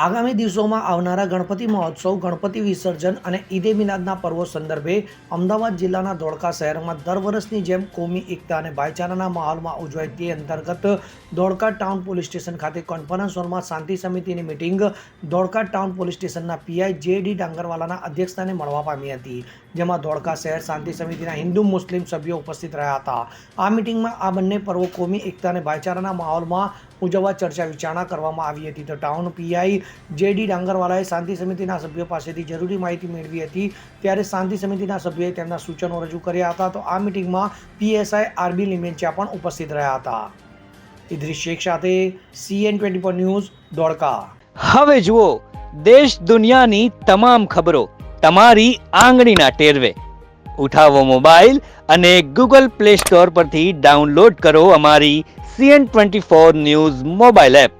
આગામી દિવસોમાં આવનારા ગણપતિ મહોત્સવ, ગણપતિ વિસર્જન અને ઈદે મિલાદના પર્વો સંદર્ભે અમદાવાદ જિલ્લાના ધોળકા શહેરમાં દર વર્ષની જેમ કોમી એકતા અને ભાઈચારાના માહોલમાં ઉજવાય તે અંતર્ગત ધોળકા ટાઉન પોલીસ સ્ટેશન ખાતે કોન્ફરન્સ હોલમાં શાંતિ સમિતિની મિટિંગ ધોળકા ટાઉન પોલીસ સ્ટેશનના પીઆઈ જે ડી ડાંગરવાલાના અધ્યક્ષસ્થાને મળવા પામી હતી, જેમાં ધોળકા શહેર શાંતિ સમિતિના હિન્દુ મુસ્લિમ સભ્યો ઉપસ્થિત રહ્યા હતા. આ મિટિંગમાં આ બંને પર્વો કોમી એકતા અને ભાઈચારાના માહોલમાં ઉજવવા ચર્ચા વિચારણા કરવામાં આવી હતી. તો ટાઉન પીઆઈ જે ડી ડાંગરવાલાએ શાંતિ સમિતિના સભ્યો પાસેથી જરૂરી માહિતી મેળવી હતી. ત્યારે શાંતિ સમિતિના સભ્યોએ તેમના સૂચનો રજૂ કર્યા હતા તો આ મિટિંગમાં પીએસઆઈ આરબી લિમેન્ચા પણ ઉપસ્થિત રહ્યા હતા. ઇદ્રિસ શેખ સાથે CN twenty four news, Dholka. હવે જુઓ, દેશ દુનિયાની તમામ ખબરો તમારી આંગળીના ટેરવે. ઉઠાવો મોબાઈલ અને ગૂગલ પ્લે સ્ટોર પરથી ડાઉનલોડ કરો અમારી CN twenty four news mobile app.